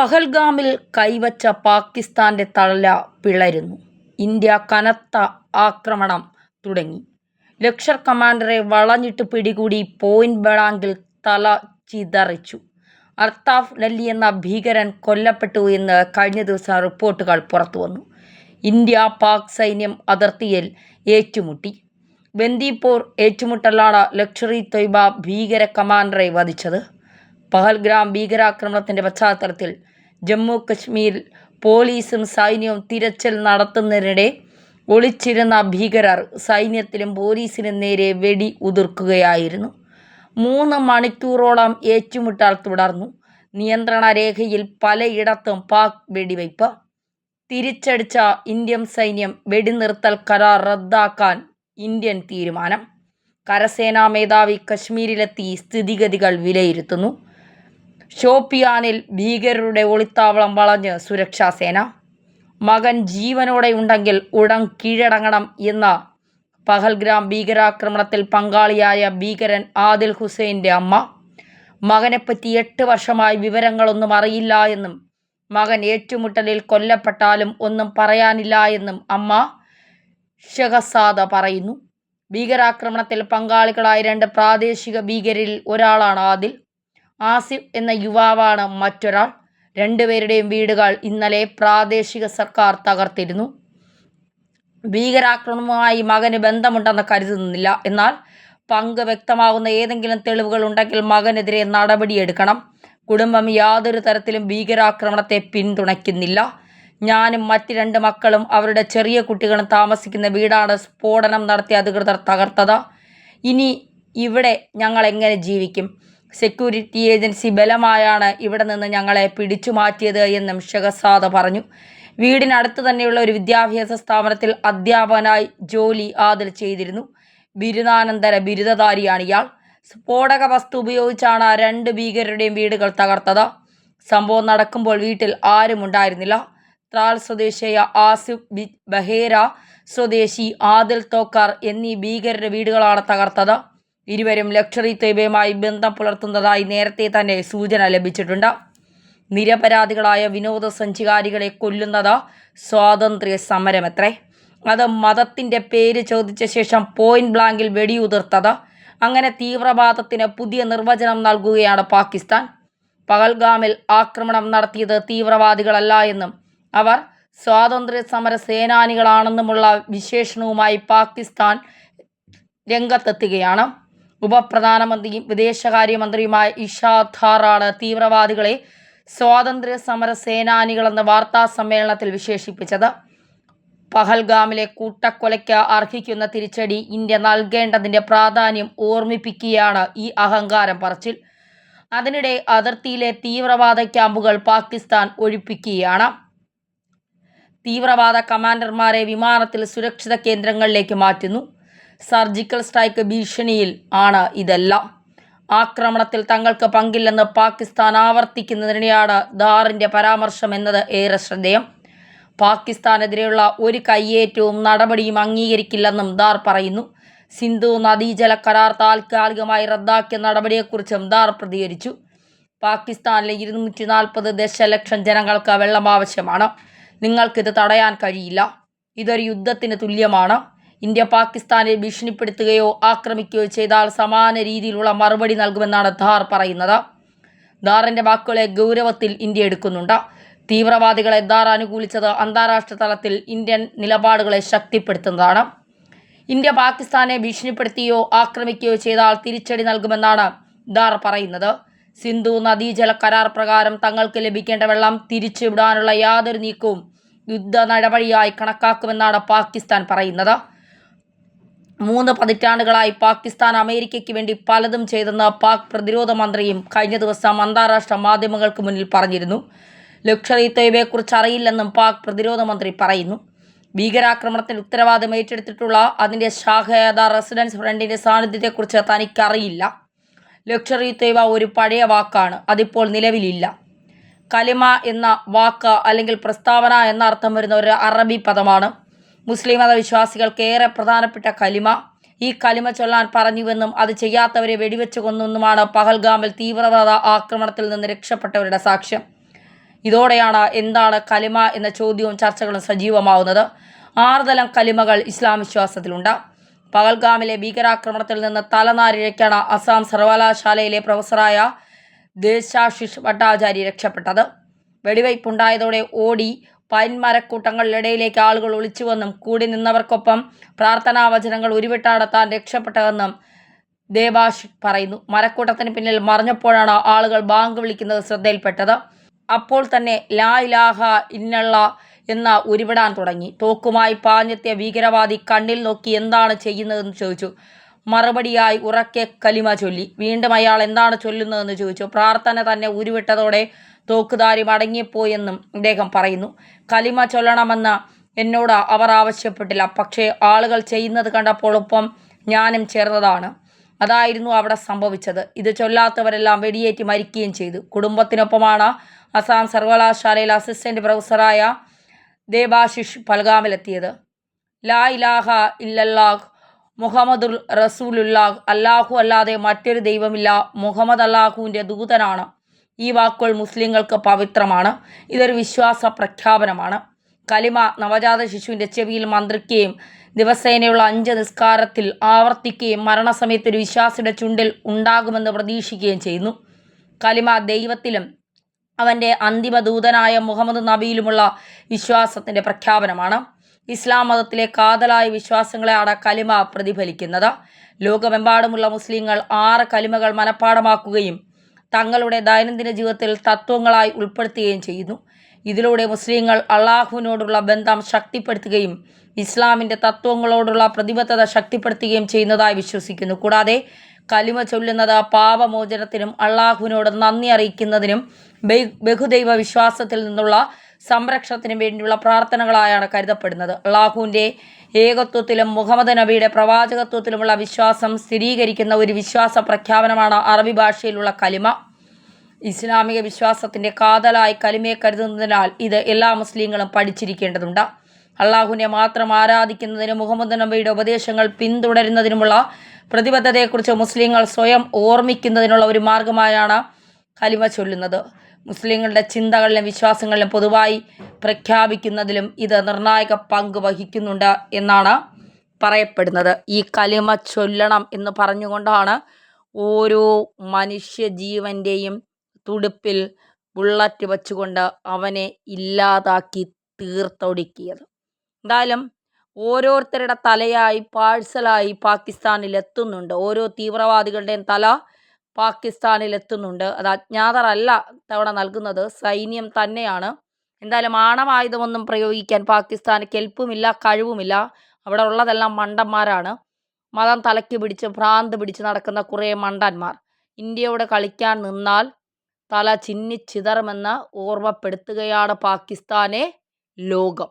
പഹൽഗാമിൽ കൈവച്ച പാകിസ്ഥാന്റെ തല പിളരുന്നു. ഇന്ത്യ കനത്ത ആക്രമണം തുടങ്ങി. ലക്ഷർ കമാൻഡറെ വളഞ്ഞിട്ട് പിടികൂടി പോയിന്റ് ബളാങ്കിൽ തല ചിതറിച്ചു. അർത്താഫ് ലല്ലി എന്ന ഭീകരൻ കൊല്ലപ്പെട്ടു എന്ന് കഴിഞ്ഞ ദിവസം റിപ്പോർട്ടുകൾ പുറത്തുവന്നു. ഇന്ത്യ പാക് സൈന്യം അതിർത്തിയിൽ ഏറ്റുമുട്ടി. ബന്ദിപ്പൂർ ഏറ്റുമുട്ടലാണ് ലക്ഷറി തൊയ്ബ ഭീകര കമാൻഡറെ വധിച്ചത്. പഹൽഗ്രാം ഭീകരാക്രമണത്തിന്റെ പശ്ചാത്തലത്തിൽ ജമ്മു കശ്മീരിൽ പോലീസും സൈന്യവും തിരച്ചിൽ നടത്തുന്നതിനിടെ ഒളിച്ചിരുന്ന ഭീകരർ സൈന്യത്തിലും പോലീസിനും നേരെ വെടി ഉതിർക്കുകയായിരുന്നു. മൂന്ന് മണിക്കൂറോളം ഏറ്റുമുട്ടൽ തുടർന്നു. നിയന്ത്രണ രേഖയിൽ പലയിടത്തും പാക് വെടിവയ്പ്. തിരിച്ചടിച്ച ഇന്ത്യൻ സൈന്യം വെടിനിർത്തൽ കരാർ റദ്ദാക്കാൻ ഇന്ത്യൻ തീരുമാനം. കരസേനാ മേധാവി കശ്മീരിലെത്തി സ്ഥിതിഗതികൾ വിലയിരുത്തുന്നു. ഷോപ്പിയാനിൽ ഭീകരരുടെ ഒളിത്താവളം വളഞ്ഞ് സുരക്ഷാസേന മകൻ ജീവനോടെ ഉണ്ടെങ്കിൽ ഉടൻ കീഴടങ്ങണം എന്ന പഹൽഗ്രാം ഭീകരാക്രമണത്തിൽ പങ്കാളിയായ ഭീകരൻ ആദിൽ ഹുസൈന്റെ അമ്മ. മകനെപ്പറ്റി എട്ട് വർഷമായി വിവരങ്ങളൊന്നും അറിയില്ല എന്നും മകൻ ഏറ്റുമുട്ടലിൽ കൊല്ലപ്പെട്ടാലും ഒന്നും പറയാനില്ല എന്നും അമ്മ ഷഹസാദ പറയുന്നു. ഭീകരാക്രമണത്തിൽ പങ്കാളികളായ രണ്ട് പ്രാദേശിക ഭീകരിൽ ഒരാളാണ് ആദിൽ. ആസിഫ് എന്ന യുവാവാണ് മറ്റൊരാൾ. രണ്ടുപേരുടെയും വീടുകൾ ഇന്നലെ പ്രാദേശിക സർക്കാർ തകർത്തിരുന്നു. ഭീകരാക്രമണവുമായി മകന് ബന്ധമുണ്ടെന്ന് കരുതുന്നില്ല. എന്നാൽ പങ്ക് വ്യക്തമാകുന്ന ഏതെങ്കിലും തെളിവുകൾ ഉണ്ടെങ്കിൽ മകനെതിരെ നടപടിയെടുക്കണം. കുടുംബം യാതൊരു തരത്തിലും ഭീകരാക്രമണത്തെ പിന്തുണയ്ക്കുന്നില്ല. ഞാനും മറ്റ് രണ്ട് മക്കളും അവരുടെ ചെറിയ കുട്ടികളും താമസിക്കുന്ന വീടാണ് സ്ഫോടനം നടത്തിയ അധികൃതർ തകർത്തത്. ഇനി ഇവിടെ ഞങ്ങൾ എങ്ങനെ ജീവിക്കും? സെക്യൂരിറ്റി ഏജൻസി ബലമായാണ് ഇവിടെ നിന്ന് ഞങ്ങളെ പിടിച്ചു മാറ്റിയത് എന്നും ഷെഹസാദ പറഞ്ഞു. വീടിനടുത്ത് തന്നെയുള്ള ഒരു വിദ്യാഭ്യാസ സ്ഥാപനത്തിൽ അധ്യാപകനായി ജോലി ആദൽ ചെയ്തിരുന്നു. ബിരുദാനന്തര ബിരുദധാരിയാണ് ഇയാൾ. സ്ഫോടക വസ്തു ഉപയോഗിച്ചാണ് രണ്ട് ഭീകരരുടെയും വീടുകൾ തകർത്തത്. സംഭവം നടക്കുമ്പോൾ വീട്ടിൽ ആരും ഉണ്ടായിരുന്നില്ല. ത്രാൽ സ്വദേശിയായ ആസിഫ് ബി ബഹേര സ്വദേശി ആദിൽ തോക്കാർ എന്നീ ഭീകരരുടെ വീടുകളാണ് തകർത്തത്. ഇരുവരും ലക്ഷറി തൊയ്ബയുമായി ബന്ധം പുലർത്തുന്നതായി നേരത്തെ തന്നെ സൂചന ലഭിച്ചിട്ടുണ്ട്. നിരപരാധികളായ വിനോദസഞ്ചാരികളെ കൊല്ലുന്നത് സ്വാതന്ത്ര്യ സമരമത്രേ. അത് മതത്തിന്റെ പേര് ചോദിച്ച ശേഷം പോയിന്റ് ബ്ലാങ്കിൽ വെടിയുതിർത്തത്. അങ്ങനെ തീവ്രവാദത്തിന് പുതിയ നിർവചനം നൽകുകയാണ് പാകിസ്ഥാൻ. പകൽഗാമിൽ ആക്രമണം നടത്തിയത് തീവ്രവാദികളല്ല എന്നും അവർ സ്വാതന്ത്ര്യ സമര സേനാനികളാണെന്നുമുള്ള വിശേഷണവുമായി പാകിസ്ഥാൻ രംഗത്തെത്തുകയാണ്. ഉപപ്രധാനമന്ത്രിയും വിദേശകാര്യമന്ത്രിയുമായ ഇഷാ ധാറാണ് തീവ്രവാദികളെ സ്വാതന്ത്ര്യ സമര സേനാനികളെന്ന് വാർത്താ സമ്മേളനത്തിൽ വിശേഷിപ്പിച്ചത്. പഹൽഗാമിലെ കൂട്ടക്കൊലയ്ക്ക് അർഹിക്കുന്ന തിരിച്ചടി ഇന്ത്യ നൽകേണ്ടതിന്റെ പ്രാധാന്യം ഓർമ്മിപ്പിക്കുകയാണ് ഈ അഹങ്കാരം പറച്ചിൽ. അതിനിടെ അതിർത്തിയിലെ തീവ്രവാദ ക്യാമ്പുകൾ പാകിസ്ഥാൻ ഒഴിപ്പിക്കുകയാണ്. തീവ്രവാദ കമാൻഡർമാരെ വിമാനത്തിൽ സുരക്ഷിത കേന്ദ്രങ്ങളിലേക്ക് മാറ്റുന്നു. സർജിക്കൽ സ്ട്രൈക്ക് ഭീഷണിയിൽ ആണ് ഇതെല്ലാം. ആക്രമണത്തിൽ തങ്ങൾക്ക് പങ്കില്ലെന്ന് പാകിസ്ഥാൻ ആവർത്തിക്കുന്നതിനെയാണ് ധാറിന്റെ പരാമർശം എന്നത് ഏറെ ശ്രദ്ധേയം. പാകിസ്ഥാനെതിരെയുള്ള ഒരു കയ്യേറ്റവും നടപടിയും അംഗീകരിക്കില്ലെന്നും ദാർ പറയുന്നു. സിന്ധു നദീജല കരാർ താൽക്കാലികമായി റദ്ദാക്കിയ നടപടിയെക്കുറിച്ചും ദാർ പ്രതികരിച്ചു. പാകിസ്ഥാനിലെ ഇരുന്നൂറ്റി നാൽപ്പത് ദശലക്ഷം ജനങ്ങൾക്ക് വെള്ളം ആവശ്യമാണ്. നിങ്ങൾക്കിത് തടയാൻ കഴിയില്ല. ഇതൊരു യുദ്ധത്തിന് തുല്യമാണ്. ഇന്ത്യ പാകിസ്ഥാനെ ഭീഷണിപ്പെടുത്തുകയോ ആക്രമിക്കുകയോ ചെയ്താൽ സമാന രീതിയിലുള്ള മറുപടി നൽകുമെന്നാണ് ധാർ പറയുന്നത്. ധാറിന്റെ വാക്കുകളെ ഗൗരവത്തിൽ ഇന്ത്യ എടുക്കുന്നുണ്ട്. തീവ്രവാദികളെ ധാർ അനുകൂലിച്ചത് അന്താരാഷ്ട്ര തലത്തിൽ ഇന്ത്യൻ നിലപാടുകളെ ശക്തിപ്പെടുത്തുന്നതാണ്. ഇന്ത്യ പാകിസ്ഥാനെ ഭീഷണിപ്പെടുത്തുകയോ ആക്രമിക്കുകയോ ചെയ്താൽ തിരിച്ചടി നൽകുമെന്നാണ് ധാർ പറയുന്നത്. സിന്ധു നദീജല കരാർ പ്രകാരം തങ്ങൾക്ക് ലഭിക്കേണ്ട വെള്ളം തിരിച്ചുവിടാനുള്ള യാതൊരു നീക്കവും യുദ്ധ നടപടിയായി കണക്കാക്കുമെന്നാണ് പാകിസ്ഥാൻ പറയുന്നത്. മൂന്ന് പതിറ്റാണ്ടുകളായി പാകിസ്ഥാൻ അമേരിക്കയ്ക്ക് വേണ്ടി പലതും ചെയ്തെന്ന് പാക് പ്രതിരോധ മന്ത്രിയും കഴിഞ്ഞ ദിവസം അന്താരാഷ്ട്ര മാധ്യമങ്ങൾക്ക് മുന്നിൽ പറഞ്ഞിരുന്നു. ലഷ്കർ ഇ തൊയ്ബയെക്കുറിച്ച് അറിയില്ലെന്നും പാക് പ്രതിരോധ മന്ത്രി പറയുന്നു. ഭീകരാക്രമണത്തിന് ഉത്തരവാദിത്തം ഏറ്റെടുത്തിട്ടുള്ള അതിന്റെ ഷാഹയാദ റെസിഡൻസ് ഫ്രണ്ടിന്റെ സാന്നിധ്യത്തെക്കുറിച്ച് തനിക്കറിയില്ല. ലഷ്കർ ഇ തൊയ്ബ ഒരു പഴയ വാക്കാണ് അതിപ്പോൾ നിലവിലില്ല. കലിമ എന്ന വാക്ക് അല്ലെങ്കിൽ പ്രസ്താവന എന്ന അർത്ഥം വരുന്ന ഒരു അറബി പദമാണ്. മുസ്ലിം മതവിശ്വാസികൾക്ക് ഏറെ പ്രധാനപ്പെട്ട കലിമ. ഈ കലിമ ചൊല്ലാൻ പറഞ്ഞുവെന്നും അത് ചെയ്യാത്തവരെ വെടിവെച്ച് കൊന്നെന്നുമാണ് പഹൽഗാമിൽ തീവ്രവാദ ആക്രമണത്തിൽ നിന്ന് രക്ഷപ്പെട്ടവരുടെ സാക്ഷ്യം. ഇതോടെയാണ് എന്താണ് കലിമ എന്ന ചോദ്യവും ചർച്ചകളും സജീവമാവുന്നത്. ആറുതലം കലിമകൾ ഇസ്ലാം വിശ്വാസത്തിലുണ്ട്. പകൽഗാമിലെ ഭീകരാക്രമണത്തിൽ നിന്ന് തലനാരിഴയ്ക്കാണ് അസാം സർവകലാശാലയിലെ പ്രൊഫസറായ ദേശാശിഷ് ഭട്ടാചാരി രക്ഷപ്പെട്ടത്. വെടിവയ്പുണ്ടായതോടെ ഓടി പൈൻ മരക്കൂട്ടങ്ങളിലിടയിലേക്ക് ആളുകൾ ഒളിച്ചുവെന്നും കൂടി നിന്നവർക്കൊപ്പം പ്രാർത്ഥനാ വചനങ്ങൾ ഉരുവിട്ടാണ് താൻ രക്ഷപ്പെട്ടതെന്നും ദേവാഷ് പറയുന്നു. മരക്കൂട്ടത്തിന് പിന്നിൽ മറിഞ്ഞപ്പോഴാണ് ആളുകൾ ബാങ്ക് വിളിക്കുന്നത് ശ്രദ്ധയിൽപ്പെട്ടത്. അപ്പോൾ തന്നെ ലാ ഇലാഹ ഇന്നള്ള എന്ന ഉരുവിടാൻ തുടങ്ങി. തോക്കുമായി പാഞ്ഞെത്തിയ ഭീകരവാദി കണ്ണിൽ നോക്കി എന്താണ് ചെയ്യുന്നതെന്ന് ചോദിച്ചു. മറുപടിയായി ഉറക്കെ കലിമ ചൊല്ലി. വീണ്ടും അയാൾ എന്താണ് ചൊല്ലുന്നതെന്ന് ചോദിച്ചു. പ്രാർത്ഥന തന്നെ ഉരുവിട്ടതോടെ തോക്കുധാരി മടങ്ങിപ്പോയെന്നും അദ്ദേഹം പറയുന്നു. കലിമ ചൊല്ലണമെന്ന് എന്നോട് അവർ ആവശ്യപ്പെട്ടില്ല. പക്ഷേ ആളുകൾ ചെയ്യുന്നത് കണ്ടപ്പോൾ ഒപ്പം ഞാനും ചേർന്നതാണ്. അതായിരുന്നു അവിടെ സംഭവിച്ചത്. ഇത് ചൊല്ലാത്തവരെല്ലാം വെടിയേറ്റ് മരിക്കുകയും ചെയ്തു. കുടുംബത്തിനൊപ്പമാണ് അസാം സർവകലാശാലയിൽ അസിസ്റ്റന്റ് പ്രൊഫസറായ ദേബാശിഷ് പൽഗാമിലെത്തിയത്. ലാ ഇലാഹ ഇല്ലല്ലാഹ് മുഹമ്മദുൽ റസൂലുല്ലാഹ് അല്ലാഹു അല്ലാതെ മറ്റൊരു ദൈവമില്ല. മുഹമ്മദ് അല്ലാഹുവിന്റെ ദൂതനാണ്. ഈ വാക്കുകൾ മുസ്ലിങ്ങൾക്ക് പവിത്രമാണ്. ഇതൊരു വിശ്വാസ പ്രഖ്യാപനമാണ്. കലിമ നവജാത ശിശുവിന്റെ ചെവിയിൽ മന്ത്രിക്കുകയും ദിവസേനയുള്ള അഞ്ച് നിസ്കാരത്തിൽ ആവർത്തിക്കുകയും മരണസമയത്ത് ഒരു വിശ്വാസിയുടെ ചുണ്ടിൽ ഉണ്ടാകുമെന്ന് പ്രതീക്ഷിക്കുകയും ചെയ്യുന്നു. കലിമ ദൈവത്തിലും അവന്റെ അന്തിമ ദൂതനായ മുഹമ്മദ് നബിയിലുമുള്ള വിശ്വാസത്തിന്റെ പ്രഖ്യാപനമാണ്. ഇസ്ലാം മതത്തിലെ കാതലായ വിശ്വാസങ്ങളെയാണ് കലിമ പ്രതിഫലിക്കുന്നത്. ലോകമെമ്പാടുമുള്ള മുസ്ലിങ്ങൾ ആറ് കലിമകൾ മനഃപ്പാടമാക്കുകയും തങ്ങളുടെ ദൈനംദിന ജീവിതത്തിൽ തത്വങ്ങളായി ഉൾപ്പെടുത്തുകയും ചെയ്യുന്നു. ഇതിലൂടെ മുസ്ലിങ്ങൾ അള്ളാഹുവിനോടുള്ള ബന്ധം ശക്തിപ്പെടുത്തുകയും ഇസ്ലാമിന്റെ തത്വങ്ങളോടുള്ള പ്രതിബദ്ധത ശക്തിപ്പെടുത്തുകയും ചെയ്യുന്നതായി വിശ്വസിക്കുന്നു. കൂടാതെ കലിമ ചൊല്ലുന്നത് പാപമോചനത്തിനും അള്ളാഹുവിനോട് നന്ദി അറിയിക്കുന്നതിനും ബഹുദൈവ വിശ്വാസത്തിൽ നിന്നുള്ള സംരക്ഷണത്തിനും വേണ്ടിയുള്ള പ്രാർത്ഥനകളായാണ് കരുതപ്പെടുന്നത്. അള്ളാഹുവിന്റെ ഏകത്വത്തിലും മുഹമ്മദ് നബിയുടെ പ്രവാചകത്വത്തിലുമുള്ള വിശ്വാസം സ്ഥിരീകരിക്കുന്ന ഒരു വിശ്വാസ പ്രഖ്യാപനമാണ് അറബി ഭാഷയിലുള്ള കലിമ. ഇസ്ലാമിക വിശ്വാസത്തിന്റെ കാതലായി കലിമയെ കരുതുന്നതിനാൽ ഇത് എല്ലാ മുസ്ലിങ്ങളും പഠിച്ചിരിക്കേണ്ടതുണ്ട്. അള്ളാഹുവിനെ മാത്രം ആരാധിക്കുന്നതിനും മുഹമ്മദ് നബിയുടെ ഉപദേശങ്ങൾ പിന്തുടരുന്നതിനുമുള്ള പ്രതിബദ്ധതയെക്കുറിച്ച് മുസ്ലിങ്ങൾ സ്വയം ഓർമ്മിക്കുന്നതിനുള്ള ഒരു മാർഗമായാണ് കലിമ ചൊല്ലുന്നത്. മുസ്ലിങ്ങളുടെ ചിന്തകളിലും വിശ്വാസങ്ങളിലും പൊതുവായി പ്രഖ്യാപിക്കുന്നതിലും ഇത് നിർണായക പങ്ക് വഹിക്കുന്നുണ്ട് എന്നാണ് പറയപ്പെടുന്നത്. ഈ കലിമ ചൊല്ലണം എന്ന് പറഞ്ഞുകൊണ്ടാണ് ഓരോ മനുഷ്യജീവന്റെയും തുടുപ്പിൽ ബുള്ളറ്റ് വച്ചുകൊണ്ട് അവനെ ഇല്ലാതാക്കി തീർത്തൊടുക്കിയത്. എന്തായാലും ഓരോരുത്തരുടെ തലയായി പാഴ്സലായി പാകിസ്ഥാനിൽ എത്തുന്നുണ്ട് ഓരോ തീവ്രവാദികളുടെയും തല പാകിസ്ഥാനിൽ എത്തുന്നുണ്ട് അത് അജ്ഞാതരല്ല തവണ നൽകുന്നത്. സൈന്യം തന്നെയാണ്. എന്തായാലും ആണവായുധമൊന്നും പ്രയോഗിക്കാൻ പാകിസ്ഥാന് കെൽപ്പുമില്ല കഴിവുമില്ല. അവിടെ ഉള്ളതെല്ലാം മണ്ടന്മാരാണ്. മതം തലയ്ക്ക് പിടിച്ച് ഭ്രാന്ത് പിടിച്ച് നടക്കുന്ന കുറേ മണ്ടന്മാർ. ഇന്ത്യയോട് കളിക്കാൻ നിന്നാൽ തല ചിന്നിച്ചിതറുമെന്ന് ഓർമ്മപ്പെടുത്തുകയാണ് പാകിസ്ഥാനെ ലോകം.